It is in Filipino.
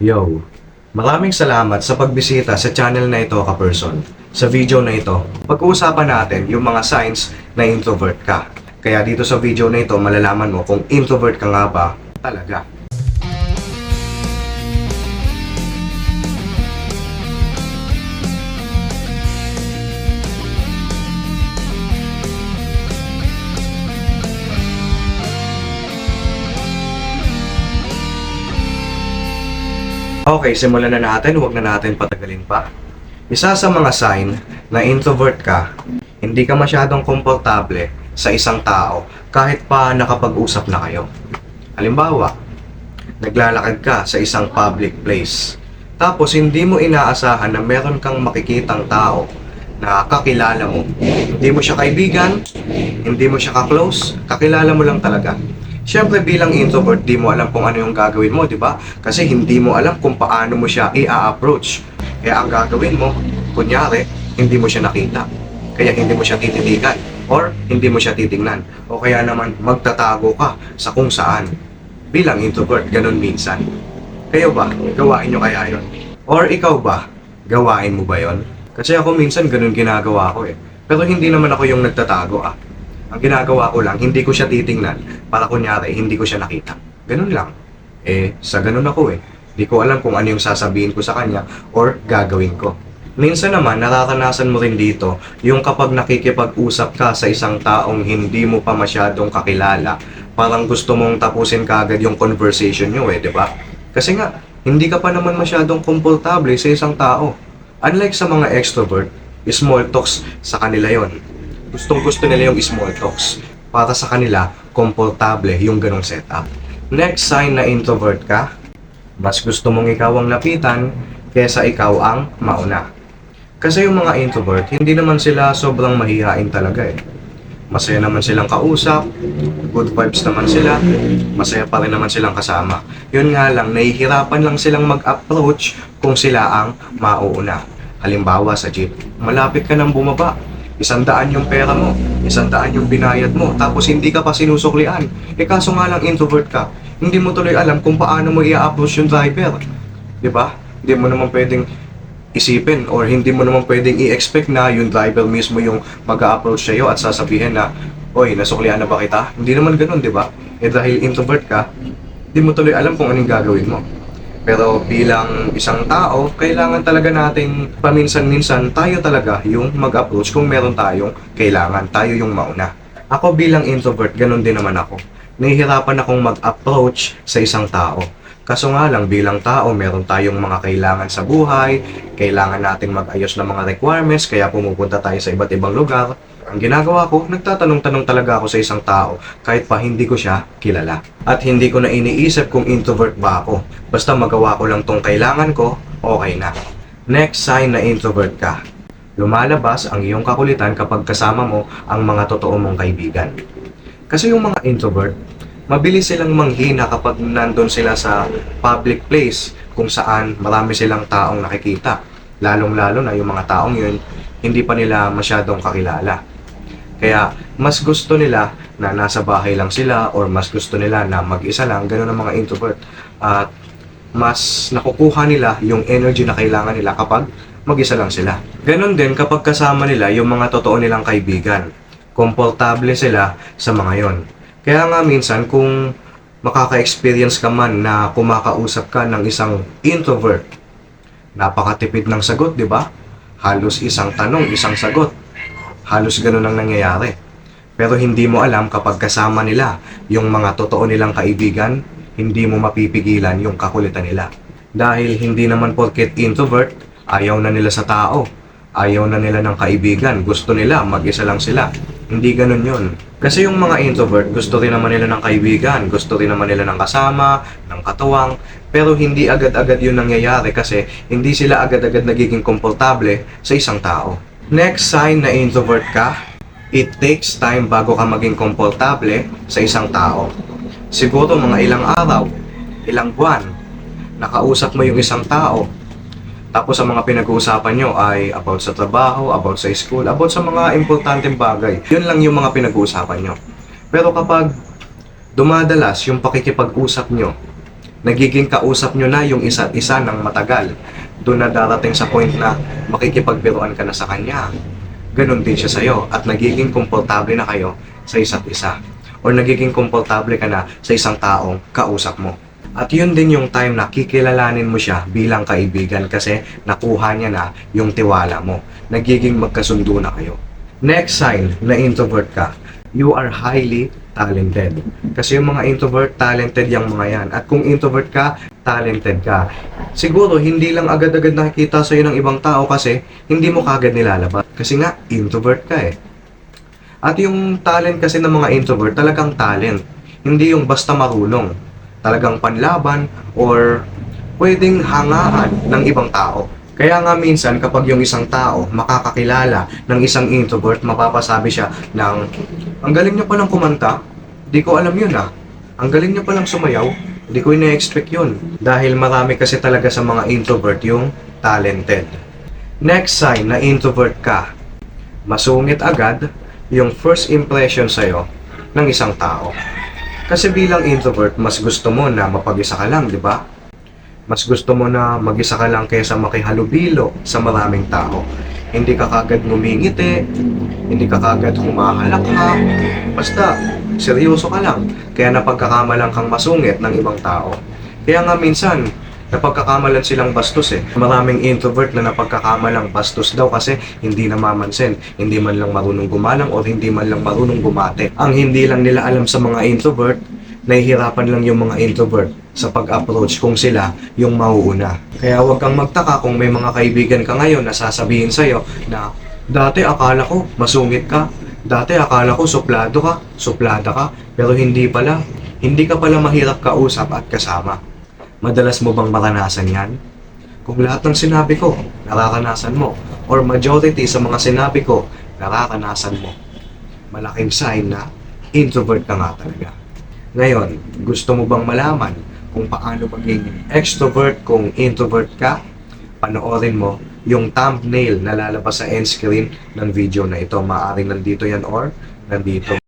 Yo, maraming salamat sa pagbisita sa channel na ito ka-person. Sa video na ito, pag-uusapan natin yung mga signs na introvert ka. Kaya dito sa video na ito, malalaman mo kung introvert ka nga ba talaga. Okay, simulan na natin. Huwag na natin patagalin pa. Isa sa mga sign na introvert ka, hindi ka masyadong komportable sa isang tao kahit pa nakapag-usap na kayo. Halimbawa, naglalakad ka sa isang public place. Tapos hindi mo inaasahan na meron kang makikitang tao na kakilala mo. Hindi mo siya kaibigan, hindi mo siya ka-close, kakilala mo lang talaga. Siyempre bilang introvert, di mo alam kung ano yung gagawin mo, di ba? Kasi hindi mo alam kung paano mo siya i-approach. Kaya ang gagawin mo, kunyari, hindi mo siya nakita. Kaya hindi mo siya tititigan or hindi mo siya titingnan. O kaya naman magtatago ka sa kung saan. Bilang introvert, ganun minsan. Kayo ba? Gawain nyo kaya yon? Or ikaw ba? Gawain mo ba yon? Kasi ako minsan ganun ginagawa ko eh. Pero hindi naman ako yung nagtatago ah. Ang ginagawa ko lang, hindi ko siya titingnan para kunyari hindi ko siya nakita. Ganun lang. Eh, sa ganun ako eh. Hindi ko alam kung ano yung sasabihin ko sa kanya or gagawin ko. Minsan naman, nararanasan mo rin dito yung kapag nakikipag-usap ka sa isang taong hindi mo pa masyadong kakilala, parang gusto mong tapusin kagad yung conversation nyo eh, di ba? Kasi nga, hindi ka pa naman masyadong komportable sa isang tao. Unlike sa mga extrovert, small talks sa kanila yon. Gustong gusto nila yung small talks. Para sa kanila, komportable yung ganong setup. Next sign na introvert ka, mas gusto mong ikaw ang lapitan kesa ikaw ang mauna. Kasi yung mga introvert, hindi naman sila sobrang mahihain talaga eh. Masaya naman silang kausap, good vibes naman sila, masaya pa rin naman silang kasama. Yun nga lang, nahihirapan lang silang mag-approach kung sila ang mauuna. Halimbawa sa jeep, malapit ka nang bumaba, isang daan yung pera mo, isang daan yung binayad mo, tapos hindi ka pa sinusuklian. Eh kaso nga lang introvert ka, hindi mo tuloy alam kung paano mo i-approach yung driver. Di ba? Hindi mo naman pwedeng isipin or hindi mo naman pwedeng i-expect na yung driver mismo yung mag-approach sa'yo at sasabihin na, Oy, nasuklian na ba kita? Hindi naman ganun, di ba? Eh dahil introvert ka, hindi mo tuloy alam kung anong gagawin mo. Pero bilang isang tao, kailangan talaga nating paminsan-minsan tayo talaga yung mag-approach kung meron tayong kailangan, tayo yung mauna. Ako bilang introvert, ganun din naman ako. Nahihirapan akong mag-approach sa isang tao. Kaso nga lang, bilang tao, meron tayong mga kailangan sa buhay, kailangan nating mag-ayos ng mga requirements, kaya pumupunta tayo sa iba't ibang lugar. Ang ginagawa ko, nagtatanong-tanong talaga ako sa isang tao, kahit pa hindi ko siya kilala. At hindi ko na iniisip kung introvert ba ako. Basta magawa ko lang tong kailangan ko, okay na. Next sign na introvert ka. Lumalabas ang iyong kakulitan kapag kasama mo ang mga totoo mong kaibigan. Kasi yung mga introvert, mabilis silang manghina kapag nandun sila sa public place kung saan marami silang taong nakikita. Lalong-lalo na yung mga taong yun, hindi pa nila masyadong kakilala. Kaya mas gusto nila na nasa bahay lang sila or mas gusto nila na mag-isa lang, ganun ang mga introvert. At mas nakukuha nila yung energy na kailangan nila kapag mag-isa lang sila. Ganon din kapag kasama nila yung mga totoo nilang kaibigan. Komportable sila sa mga yon. Kaya nga minsan kung makaka-experience ka man na kumakausap ka ng isang introvert, napakatipid ng sagot, di ba? Halos isang tanong, isang sagot. Halos ganun ang nangyayari. Pero hindi mo alam kapag kasama nila yung mga totoo nilang kaibigan, hindi mo mapipigilan yung kakulitan nila. Dahil hindi naman porket introvert, ayaw na nila sa tao. Ayaw na nila ng kaibigan. Gusto nila, mag-isa lang sila. Hindi ganun yun. Kasi yung mga introvert, gusto rin naman nila ng kaibigan. Gusto rin naman nila ng kasama, ng katuwang. Pero hindi agad-agad yun nangyayari kasi hindi sila agad-agad nagiging komportable sa isang tao. Next sign na introvert ka, it takes time bago ka maging komportable sa isang tao. Siguro mga ilang araw, ilang buwan, nakausap mo yung isang tao, tapos ang mga pinag-uusapan nyo ay about sa trabaho, about sa school, about sa mga importanteng bagay. Yun lang yung mga pinag-uusapan nyo. Pero kapag dumadalas yung pakikipag-usap nyo, nagiging kausap nyo na yung isa't isa ng matagal. Doon na darating sa point na makikipagbiruan ka na sa kanya. Ganon din siya sa'yo at nagiging komportable na kayo sa isa't isa. Or nagiging komportable ka na sa isang taong kausap mo. At yun din yung time na kikilalanin mo siya bilang kaibigan kasi nakuha niya na yung tiwala mo. Nagiging magkasundo na kayo. Next sign na introvert ka, you are highly talented. Kasi yung mga introvert, talented yung mga yan. At kung introvert ka, talented ka. Siguro, hindi lang agad-agad nakikita sa'yo ng ibang tao kasi hindi mo kagad nilalabas. Kasi nga, introvert ka eh. At yung talent kasi ng mga introvert, talagang talent. Hindi yung basta marunong. Talagang panlaban or pwedeng hangaan ng ibang tao. Kaya nga minsan kapag yung isang tao makakakilala ng isang introvert, mapapasabi siya ng ang galing niya palang kumanta, di ko alam yun ah. Ang galing niya palang sumayaw, di ko ina-expect yun. Dahil marami kasi talaga sa mga introvert yung talented. Next sign na introvert ka, masungit agad yung first impression sa'yo ng isang tao. Kasi bilang introvert, mas gusto mo na mapag-isa ka lang, di ba? Mas gusto mo na mag-isa ka lang kaysa makihalubilo sa maraming tao. Hindi ka kagad ngumingiti, hindi ka kagad humahalakha, basta seryoso ka lang. Kaya napagkakamalang kang masungit ng ibang tao. Kaya nga minsan, napagkakamalan silang bastos eh. Maraming introvert na napagkakamalang bastos daw kasi hindi namamansin, hindi man lang marunong gumalang o hindi man lang marunong gumate. Ang hindi lang nila alam sa mga introvert, nahihirapan lang yung mga introvert sa pag-approach kung sila yung mauuna. Kaya huwag kang magtaka kung may mga kaibigan ka ngayon na sasabihin sa'yo na dati akala ko masungit ka, dati akala ko suplado ka, suplada ka, pero hindi pala. Hindi ka pala mahirap kausap at kasama. Madalas mo bang maranasan yan? Kung lahat ng sinabi ko, nakakanasan mo, or majority sa mga sinabi ko, nakakanasan mo, malaking sign na introvert ka nga talaga. Ngayon, gusto mo bang malaman kung paano maging extrovert kung introvert ka? Panoorin mo yung thumbnail na lalabas sa end screen ng video na ito. Maaring nandito yan or nandito.